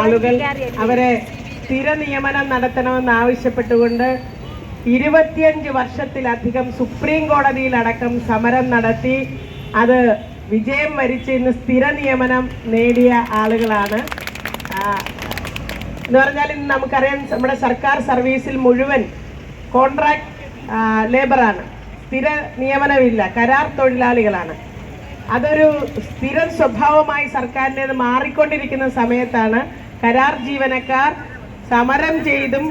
ആളുകൾ അവരെ സ്ഥിര നിയമനം നടത്തണമെന്ന് ആവശ്യപ്പെട്ടുകൊണ്ട് ഇരുപത്തിയഞ്ച് വർഷത്തിലധികം സുപ്രീം കോടതിയിലടക്കം സമരം നടത്തി അത് വിജയം വരിച്ച് ഇന്ന് സ്ഥിര നിയമനം നേടിയ ആളുകളാണ്. എന്ന് പറഞ്ഞാൽ ഇന്ന് നമുക്കറിയാം നമ്മുടെ സർക്കാർ സർവീസിൽ മുഴുവൻ കോൺട്രാക്ട് ലേബറാണ്. സ്ഥിര നിയമനമില്ല കരാർ തൊഴിലാളികളാണ്. അതൊരു സ്ഥിരം സ്വഭാവമായി സർക്കാരിന്റെ മാറിക്കൊണ്ടിരിക്കുന്ന സമയത്താണ് കരാർ ജീവനക്കാർ സമരം ചെയ്തും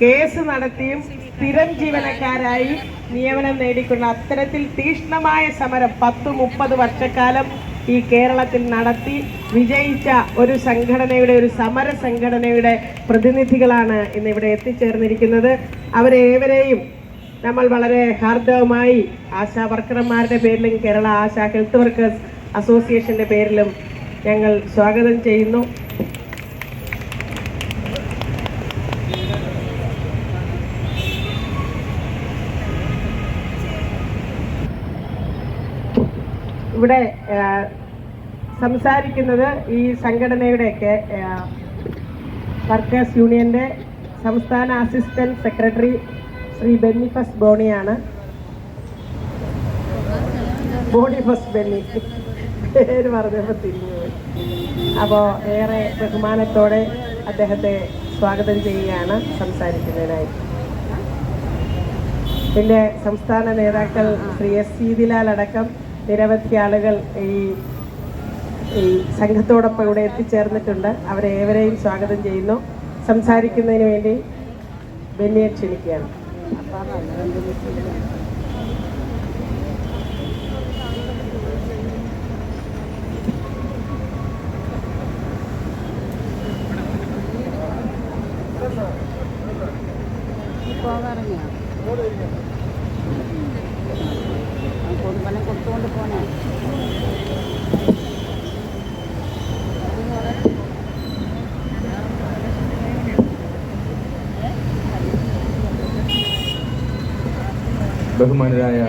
കേസ് നടത്തിയും സ്ഥിരം ജീവനക്കാരായി നിയമനം നേടിക്കൊണ്ട് അത്തരത്തിൽ തീക്ഷ്ണമായ സമരം പത്ത് മുപ്പത് വർഷക്കാലം ഈ കേരളത്തിൽ നടത്തി വിജയിച്ച ഒരു സംഘടനയുടെ ഒരു സമര സംഘടനയുടെ പ്രതിനിധികളാണ് ഇന്ന് ഇവിടെ എത്തിച്ചേർന്നിരിക്കുന്നത്. അവരേവരെയും നമ്മൾ വളരെ ഹാർദവമായി ആശാ വർക്കർമാരുടെ പേരിലും കേരള ആശാ ഹെൽത്ത് വർക്കേഴ്സ് അസോസിയേഷന്റെ പേരിലും ഞങ്ങൾ സ്വാഗതം ചെയ്യുന്നു. ഇവിടെ സംസാരിക്കുന്നത് ഈ സംഘടനയുടെയൊക്കെ വർക്കേഴ്സ് യൂണിയന്റെ സംസ്ഥാന assistant secretary Shri ബെന്നിഫസ് ബോണിയാണ്. Boniface Benny. പേര് പറഞ്ഞപ്പോൾ തിരിഞ്ഞു അപ്പോൾ ഏറെ ബഹുമാനത്തോടെ അദ്ദേഹത്തെ സ്വാഗതം ചെയ്യുകയാണ് സംസാരിക്കുന്നതിനായി. എന്റെ സംസ്ഥാന നേതാക്കൾ ശ്രീ എസ് സീതിലാൽ അടക്കം നിരവധി ആളുകൾ ഈ ഈ സംഘത്തോടൊപ്പം ഇവിടെ എത്തിച്ചേർന്നിട്ടുണ്ട്. അവരെ ഏവരെയും സ്വാഗതം ചെയ്യുന്നു. സംസാരിക്കുന്നതിന് വേണ്ടി ബെന്നിയെ ക്ഷണിക്കുകയാണ്. പോകാറിങ്ങോ ബഹുമാനരായ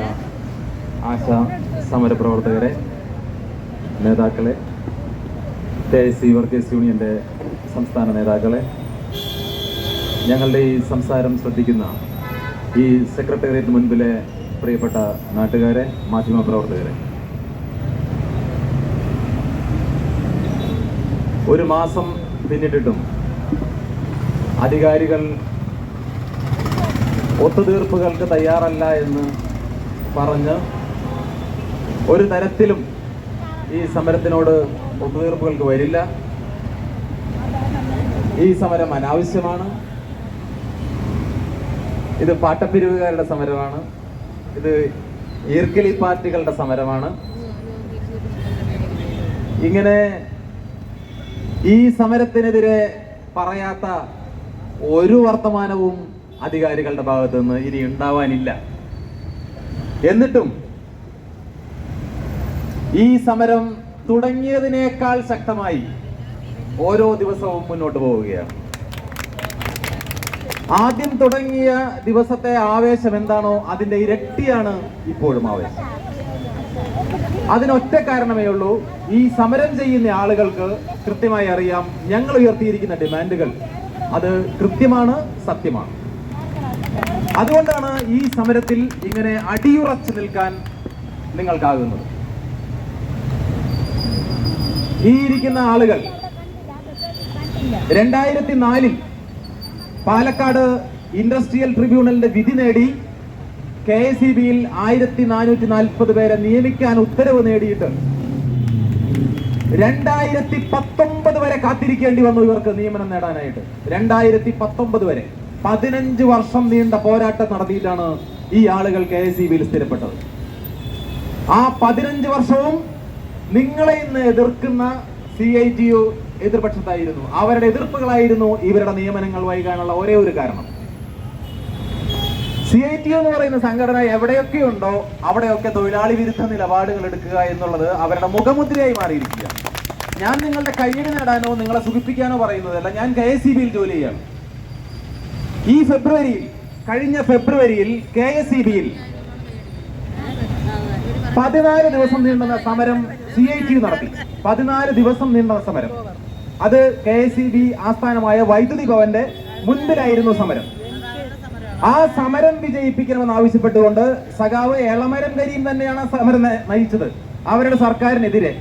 ആശ സമരപ്രവർത്തകരെ നേതാക്കളെ കെ എസ് സി വർക്കേഴ്സ് യൂണിയന്റെ സംസ്ഥാന നേതാക്കളെ ഞങ്ങളുടെ ഈ സംസാരം ശ്രദ്ധിക്കുന്ന ഈ സെക്രട്ടേറിയറ്റ് മുൻപിലെ പ്രിയപ്പെട്ട നാട്ടുകാരെ മാധ്യമപ്രവർത്തകരെ ഒരു മാസം പിന്നിട്ടിട്ടും അധികാരികൾ ഒത്തുതീർപ്പുകൾക്ക് തയ്യാറല്ല എന്ന് പറഞ്ഞ് ഒരു തരത്തിലും ഈ സമരത്തിനോട് ഒത്തുതീർപ്പുകൾക്ക് വരില്ല. ഈ സമരം അനാവശ്യമാണ്. ഇത് പാട്ടപ്പിരിവുകാരുടെ സമരമാണ്. ഇത് ഈർക്കിലി പാർട്ടികളുടെ സമരമാണ്. ഇങ്ങനെ ഈ സമരത്തിനെതിരെ പറയാത്ത ഒരു വർത്തമാനവും അധികാരികളുടെ ഭാഗത്തുനിന്ന് ഇനി ഉണ്ടാവാനില്ല. എന്നിട്ടും ഈ സമരം തുടങ്ങിയതിനേക്കാൾ ശക്തമായി ഓരോ ദിവസവും മുന്നോട്ട് പോവുകയാണ്. ആദ്യം തുടങ്ങിയ ദിവസത്തെ ആവേശം എന്താണോ അതിന്റെ ഇരട്ടിയാണ് ഇപ്പോഴും ആവേശം. അതിനൊറ്റ കാരണമേ ഉള്ളൂ ഈ സമരം ചെയ്യുന്ന ആളുകൾക്ക് കൃത്യമായി അറിയാം ഞങ്ങൾ ഉയർത്തിയിരിക്കുന്ന ഡിമാൻഡുകൾ. അത് കൃത്യമാണ് സത്യമാണ്. അതുകൊണ്ടാണ് ഈ സമരത്തിൽ ഇങ്ങനെ അടിയുറച്ചു നിൽക്കാൻ നിങ്ങൾക്കാകുന്നത്. ഈ ഇരിക്കുന്ന ആളുകൾ രണ്ടായിരത്തി നാലിൽ പാലക്കാട് ഇൻഡസ്ട്രിയൽ ട്രിബ്യൂണലിന്റെ വിധി നേടി കെ എസ് ഇ ബിയിൽ ആയിരത്തി നാനൂറ്റി നാൽപ്പത് പേരെ നിയമിക്കാൻ ഉത്തരവ് നേടിയിട്ട് രണ്ടായിരത്തി പത്തൊമ്പത് വരെ കാത്തിരിക്കേണ്ടി വന്നു ഇവർക്ക് നിയമനം നേടാനായിട്ട്. രണ്ടായിരത്തി പത്തൊമ്പത് വരെ. പതിനഞ്ച് വർഷം നീണ്ട പോരാട്ടം നടത്തിയിട്ടാണ് ഈ ആളുകൾ കെ എസ് ഇ ബിയിൽ സ്ഥിരപ്പെട്ടത്. ആ പതിനഞ്ച് വർഷവും നിങ്ങളെ ഇന്ന് എതിർക്കുന്ന സി ഐ ടി യു എതിർപക്ഷത്തായിരുന്നു. അവരുടെ എതിർപ്പുകളായിരുന്നു ഇവരുടെ നിയമനങ്ങൾ വൈകാനുള്ള ഒരേ ഒരു കാരണം. സി ഐ ടി എന്ന് പറയുന്ന സംഘടന എവിടെയൊക്കെ ഉണ്ടോ അവിടെയൊക്കെ തൊഴിലാളി വിരുദ്ധ നിലപാടുകൾ എടുക്കുക എന്നുള്ളത് അവരുടെ മുഖമുദ്രയായി മാറിയിരിക്കുക ഞാൻ നിങ്ങളുടെ കയ്യടി നേടാനോ നിങ്ങളെ സുഖിപ്പിക്കാനോ പറയുന്നതല്ല ഞാൻ കെ എസ് ബിയിൽ ജോലി ചെയ്യാണ്. ഈ ഫെബ്രുവരിയിൽ കഴിഞ്ഞ ഫെബ്രുവരിയിൽ കെ എസ് സി ബിയിൽ പതിനാല് ദിവസം നീണ്ടുന്ന സമരം സി ഐ ടി നടത്തി. പതിനാല് ദിവസം നീണ്ടുന്ന സമരം. അത് കെ എസ് ഇ ബി ആസ്ഥാനമായ വൈദ്യുതി ഭവന്റെ മുൻപിലായിരുന്നു സമരം. ആ സമരം വിജയിപ്പിക്കണമെന്ന് ആവശ്യപ്പെട്ടുകൊണ്ട് സഖാവ് എളമരം കരീം തന്നെയാണ് സമരം നയിച്ചത്. അവരുടെ സർക്കാരിനെതിരെ.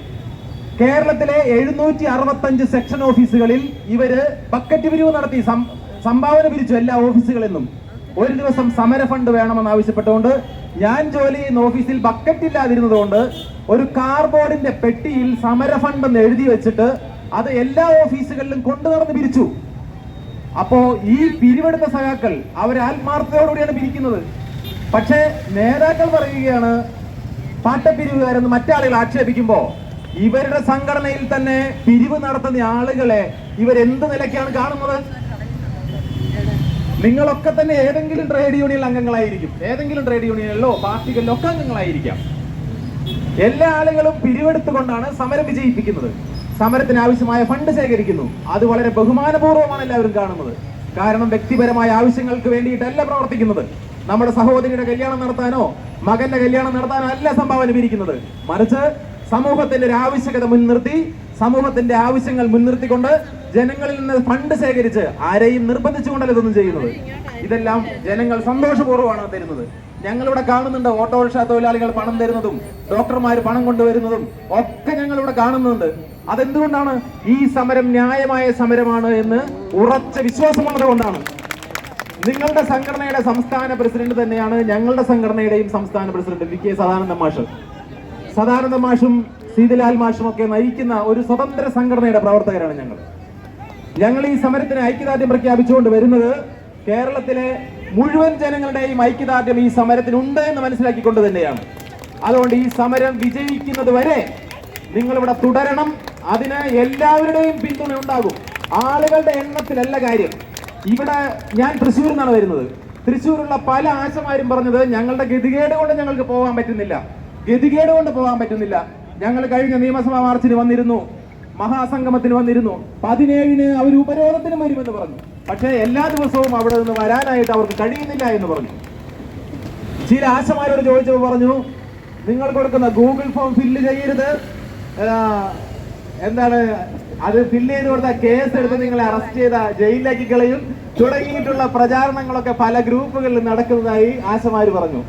കേരളത്തിലെ എഴുന്നൂറ്റി അറുപത്തഞ്ച് സെക്ഷൻ ഓഫീസുകളിൽ ഇവർ ബക്കറ്റ് പിരിവ് നടത്തി സംഭാവന പിരിച്ചു എല്ലാ ഓഫീസുകളിൽ നിന്നും. ഒരു ദിവസം സമര ഫണ്ട് വേണമെന്ന് ആവശ്യപ്പെട്ടുകൊണ്ട് ഞാൻ ജോലി ചെയ്യുന്ന ഓഫീസിൽ ബക്കറ്റ് ഇല്ലാതിരുന്നതുകൊണ്ട് ഒരു കാർബോർഡിന്റെ പെട്ടിയിൽ സമര ഫണ്ട് എന്ന് എഴുതി വെച്ചിട്ട് അത് എല്ലാ ഓഫീസുകളിലും കൊണ്ടു നടന്ന് പിരിച്ചു. അപ്പോ ഈ പിരിവെടുത്ത സഖാക്കൾ അവർ ആത്മാർത്ഥതയോടുകൂടിയാണ് പിരിക്കുന്നത്. പക്ഷേ നേതാക്കൾ പറയുകയാണ് പാട്ടപ്പിരിവുകാരെന്ന് മറ്റാളുകൾ ആക്ഷേപിക്കുമ്പോ ഇവരുടെ സംഘടനയിൽ തന്നെ പിരിവ് നടത്തുന്ന ആളുകളെ ഇവരെന്ത് നിലയ്ക്കാണ് കാണുന്നത്? നിങ്ങളൊക്കെ തന്നെ ഏതെങ്കിലും ട്രേഡ് യൂണിയൻ അംഗങ്ങളായിരിക്കും. ഏതെങ്കിലും ട്രേഡ് യൂണിയനിലോ പാർട്ടികളിലോ ഒക്കെ അംഗങ്ങളായിരിക്കാം. എല്ലാ ആളുകളും പിരിവെടുത്തുകൊണ്ടാണ് സമരം വിജയിപ്പിക്കുന്നത്. സമരത്തിന് ആവശ്യമായ ഫണ്ട് ശേഖരിക്കുന്നു. അത് വളരെ ബഹുമാനപൂർവമാണ് എല്ലാവരും കാണുന്നത്. കാരണം വ്യക്തിപരമായ ആവശ്യങ്ങൾക്ക് വേണ്ടിയിട്ടല്ല പ്രവർത്തിക്കുന്നത്. നമ്മുടെ സഹോദരിയുടെ കല്യാണം നടത്താനോ മകന്റെ കല്യാണം നടത്താനോ അല്ല സംഭാവന പിരിക്കുന്നത് മറിച്ച് സമൂഹത്തിന്റെ ഒരു ആവശ്യകത മുൻനിർത്തി സമൂഹത്തിന്റെ ആവശ്യങ്ങൾ മുൻനിർത്തിക്കൊണ്ട് ജനങ്ങളിൽ നിന്ന് ഫണ്ട് ശേഖരിച്ച് ആരെയും നിർബന്ധിച്ചുകൊണ്ടല്ല ഇതൊന്നും ചെയ്യുന്നത്. ഇതെല്ലാം ജനങ്ങൾ സന്തോഷപൂർവമാണ് തരുന്നത്. ഞങ്ങളിവിടെ കാണുന്നുണ്ട് ഓട്ടോറിക്ഷ തൊഴിലാളികൾ പണം തരുന്നതും ഡോക്ടർമാർ പണം കൊണ്ടുവരുന്നതും ഒക്കെ ഞങ്ങളിവിടെ കാണുന്നുണ്ട്. അതെന്തുകൊണ്ടാണ് ഈ സമരം ന്യായമായ സമരമാണ് എന്ന് ഉറച്ച വിശ്വാസമുള്ളത് കൊണ്ടാണ്. നിങ്ങളുടെ സംഘടനയുടെ സംസ്ഥാന പ്രസിഡന്റ് തന്നെയാണ് ഞങ്ങളുടെ സംഘടനയുടെയും സംസ്ഥാന പ്രസിഡന്റ് വി കെ സദാനന്ദ മാഷ്. സദാനന്ദ മാഷും സീതലാൽ മാഷും ഒക്കെ നയിക്കുന്ന ഒരു സ്വതന്ത്ര സംഘടനയുടെ പ്രവർത്തകരാണ് ഞങ്ങൾ. ഞങ്ങൾ ഈ സമരത്തിന് ഐക്യദാർഢ്യം പ്രഖ്യാപിച്ചുകൊണ്ട് വരുന്നത് കേരളത്തിലെ മുഴുവൻ ജനങ്ങളുടെയും ഐക്യദാർഢ്യം ഈ സമരത്തിനുണ്ട് എന്ന് മനസ്സിലാക്കിക്കൊണ്ട് തന്നെയാണ്. അതുകൊണ്ട് ഈ സമരം വിജയിക്കുന്നത് വരെ നിങ്ങളിവിടെ തുടരണം. അതിന് എല്ലാവരുടെയും പിന്തുണ ഉണ്ടാകും. ആളുകളുടെ എണ്ണത്തിലല്ല കാര്യം. ഇവിടെ ഞാൻ തൃശ്ശൂരിൽ നിന്നാണ് വരുന്നത്. തൃശ്ശൂരുള്ള പല ആശമാരും പറഞ്ഞത് ഞങ്ങളുടെ ഗതികേട് കൊണ്ട് ഞങ്ങൾക്ക് പോകാൻ പറ്റുന്നില്ല. ഗതികേട് കൊണ്ട് പോകാൻ പറ്റുന്നില്ല. ഞങ്ങൾ കഴിഞ്ഞ നിയമസഭാ മാർച്ചിന് വന്നിരുന്നു. മഹാസംഗമത്തിന് വന്നിരുന്നു. പതിനേഴിന് അവർ ഉപരോധത്തിന് വരുമെന്ന് പറഞ്ഞു. പക്ഷേ എല്ലാ ദിവസവും അവിടെ നിന്ന് വരാനായിട്ട് അവർക്ക് കഴിയുന്നില്ല എന്ന് പറഞ്ഞു. ചില ആശമാരോട് ചോദിച്ചപ്പോൾ പറഞ്ഞു നിങ്ങൾ കൊടുക്കുന്ന ഗൂഗിൾ ഫോം ഫില്ല് ചെയ്യരുത്. എന്താണ് അത് ഫില്ല് ചെയ്ത് കൊടുത്ത കേസ് എടുത്ത് നിങ്ങളെ അറസ്റ്റ് ചെയ്ത ജയിലിലേക്ക് കളയും. തുടങ്ങിയിട്ടുള്ള പ്രചാരണങ്ങളൊക്കെ പല ഗ്രൂപ്പുകളിൽ നടക്കുന്നതായി ആശമാര് പറഞ്ഞു.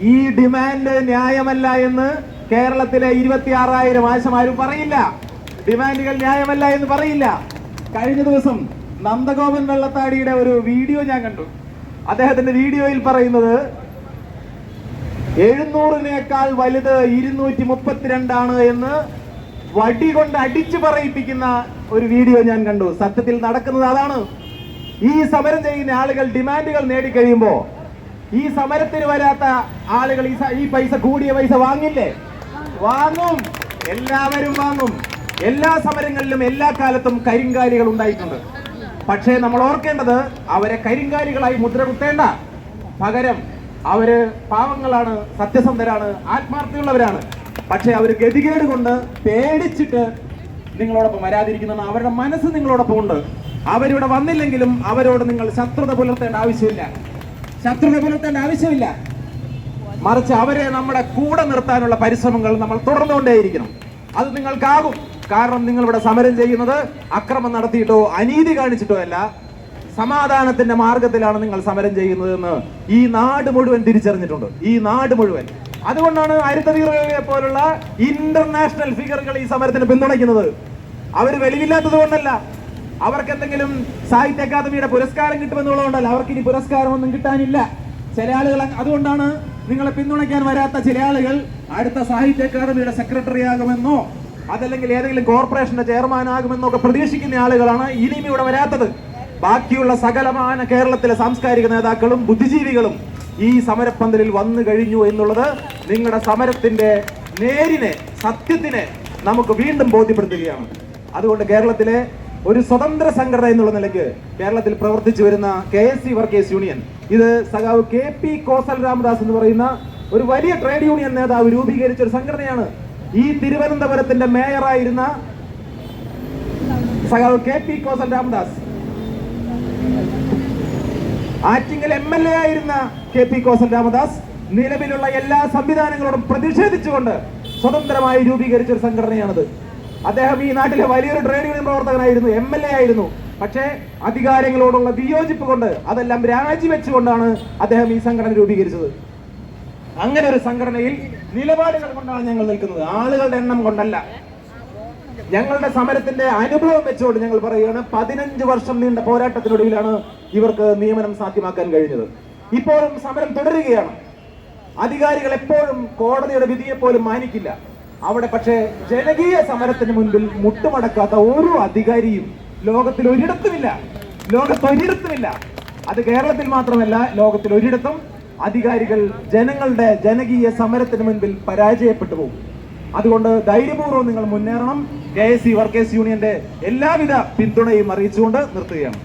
ഈ ഡിമാൻഡ് ന്യായമല്ല എന്ന് കേരളത്തിലെ ഇരുപത്തി ആറായിരം ആശമാരും പറയില്ല. ഡിമാൻഡുകൾ ന്യായമല്ല എന്ന് പറയില്ല. കഴിഞ്ഞ ദിവസം നന്ദഗോപൻ വെള്ളത്താടിയുടെ ഒരു വീഡിയോ ഞാൻ കണ്ടു. അദ്ദേഹത്തിന്റെ വീഡിയോയിൽ പറയുന്നത് എഴുന്നൂറിനേക്കാൾ വലുത് ഇരുന്നൂറ്റി മുപ്പത്തിരണ്ടാണ് എന്ന് വടി കൊണ്ട് അടിച്ചു പറയിപ്പിക്കുന്ന ഒരു വീഡിയോ ഞാൻ കണ്ടു. സത്യത്തിൽ നടക്കുന്നത് അതാണ്. ഈ സമരം ചെയ്യുന്ന ആളുകൾ ഡിമാൻഡുകൾ നേടിക്കഴിയുമ്പോ ഈ സമരത്തിന് വരാത്ത ആളുകൾ ഈ പൈസ കൂടിയ പൈസ വാങ്ങില്ലേ? വാങ്ങും. എല്ലാവരും വാങ്ങും. എല്ലാ സമരങ്ങളിലും എല്ലാ കാലത്തും കരിങ്കാലികൾ ഉണ്ടായിട്ടുണ്ട്. പക്ഷേ നമ്മൾ ഓർക്കേണ്ടത് അവരെ കരിങ്കാലികളായി മുദ്ര കുത്തേണ്ട. പകരം അവർ പാവങ്ങളാണ് സത്യസന്ധരാണ് ആത്മാർത്ഥതയുള്ളവരാണ്. പക്ഷെ അവർ ഗതികേട് കൊണ്ട് പേടിച്ചിട്ട് നിങ്ങളോടൊപ്പം വരാതിരിക്കുന്നതാണ് അവരുടെ മനസ്സ് നിങ്ങളോടൊപ്പം ഉണ്ട്. അവരിവിടെ വന്നില്ലെങ്കിലും അവരോട് നിങ്ങൾ ശത്രുത പുലർത്തേണ്ട ആവശ്യമില്ല. ശത്രുത പുലർത്തേണ്ട ആവശ്യമില്ല. മറിച്ച് അവരെ നമ്മുടെ കൂടെ നിർത്താനുള്ള പരിശ്രമങ്ങൾ നമ്മൾ തുടർന്നുകൊണ്ടേയിരിക്കണം. അത് നിങ്ങൾക്കാകും. കാരണം നിങ്ങൾ ഇവിടെ സമരം ചെയ്യുന്നത് അക്രമം നടത്തിയിട്ടോ അനീതി കാണിച്ചിട്ടോ അല്ല. സമാധാനത്തിന്റെ മാർഗത്തിലാണ് നിങ്ങൾ സമരം ചെയ്യുന്നതെന്ന് ഈ നാട് മുഴുവൻ തിരിച്ചറിഞ്ഞിട്ടുണ്ട്. ഈ നാട് മുഴുവൻ. അതുകൊണ്ടാണ് ഹരിതവീറുകളെ പോലുള്ള ഇന്റർനാഷണൽ ഫിഗറുകൾ ഈ സമരത്തിന് പിന്തുണയ്ക്കുന്നത്. അവർ വെളിവില്ലാത്തത് കൊണ്ടല്ല. അവർക്ക് എന്തെങ്കിലും സാഹിത്യ അക്കാദമിയുടെ പുരസ്കാരം കിട്ടുമെന്നുള്ളതുകൊണ്ടല്ല. അവർക്ക് ഇനി പുരസ്കാരമൊന്നും കിട്ടാനില്ല. ചില ആളുകൾ അതുകൊണ്ടാണ് നിങ്ങളെ പിന്തുണയ്ക്കാൻ വരാത്ത ചില ആളുകൾ അടുത്ത സാഹിത്യ അക്കാദമിയുടെ സെക്രട്ടറി ആകുമെന്നോ അതല്ലെങ്കിൽ ഏതെങ്കിലും കോർപ്പറേഷന്റെ ചെയർമാൻ ആകുമെന്നോ ഒക്കെ പ്രതീക്ഷിക്കുന്ന ആളുകളാണ് ഇനിയും ഇവിടെ വരാത്തത്. ബാക്കിയുള്ള സകലമാന കേരളത്തിലെ സാംസ്കാരിക നേതാക്കളും ബുദ്ധിജീവികളും ഈ സമരപ്പന്തലിൽ വന്നു കഴിഞ്ഞു എന്നുള്ളത് നിങ്ങളുടെ സമരത്തിന്റെ നേരിനെ സത്യത്തിനെ നമുക്ക് വീണ്ടും ബോധ്യപ്പെടുത്തുകയാണ്. അതുകൊണ്ട് കേരളത്തിലെ ഒരു സ്വതന്ത്ര സംഘടന എന്നുള്ള നിലയ്ക്ക് കേരളത്തിൽ പ്രവർത്തിച്ചു വരുന്ന K S C workers union. ഇത് സഖാവ് കെ പി കോസൽ രാമദാസ് എന്ന് പറയുന്ന ഒരു വലിയ ട്രേഡ് യൂണിയൻ നേതാവ് രൂപീകരിച്ച ഒരു സംഘടനയാണ്. ഈ തിരുവനന്തപുരത്തിന്റെ മേയറായിരുന്ന സഖാവ് K P Kosal Ramadas. Attingal M L A ആയിരുന്ന കെ പി കോസൽ രാമദാസ് നിലവിലുള്ള എല്ലാ സംവിധാനങ്ങളോടും പ്രതിഷേധിച്ചുകൊണ്ട് സ്വതന്ത്രമായി രൂപീകരിച്ച ഒരു സംഘടനയാണത്. അദ്ദേഹം ഈ നാട്ടിലെ വലിയൊരു ട്രേഡ് യൂണിയൻ പ്രവർത്തകനായിരുന്നു എം എൽ എ ആയിരുന്നു. പക്ഷേ അധികാരങ്ങളോടുള്ള വിയോജിപ്പ് കൊണ്ട് അതെല്ലാം രാജിവെച്ചുകൊണ്ടാണ് അദ്ദേഹം ഈ സംഘടന രൂപീകരിച്ചത്. അങ്ങനെ ഒരു സംഘടനയിൽ നിലപാടുകൾ കൊണ്ടാണ് ഞങ്ങൾ നിൽക്കുന്നത്. ആളുകളുടെ എണ്ണം കൊണ്ടല്ല. ഞങ്ങളുടെ സമരത്തിന്റെ അനുഭവം വെച്ചുകൊണ്ട് ഞങ്ങൾ പറയുകയാണ് പതിനഞ്ച് വർഷം നീണ്ട പോരാട്ടത്തിനൊടുവിലാണ് ഇവർക്ക് നിയമനം സാധ്യമാക്കാൻ കഴിഞ്ഞത്. ഇപ്പോഴും സമരം തുടരുകയാണ്. അധികാരികൾ എപ്പോഴും കോടതിയുടെ വിധിയെ പോലും മാനിക്കില്ല. അവിടെ പക്ഷേ ജനകീയ സമരത്തിന് മുൻപിൽ മുട്ടുമടക്കാത്ത ഓരോ അധികാരിയും ലോകത്തിൽ ഒരിടത്തുമില്ല. ലോകത്ത് ഒരിടത്തുമില്ല. അത് കേരളത്തിൽ മാത്രമല്ല ലോകത്തിൽ ഒരിടത്തും അധികാരികൾ ജനങ്ങളുടെ ജനകീയ സമരത്തിന് മുൻപിൽ പരാജയപ്പെട്ടു പോകും. അതുകൊണ്ട് ധൈര്യപൂർവം നിങ്ങൾ മുന്നേറണം. കെ എസ് സി വർക്കേഴ്സ് യൂണിയന്റെ എല്ലാവിധ പിന്തുണയും അറിയിച്ചുകൊണ്ട് നിർത്തുകയാണ്.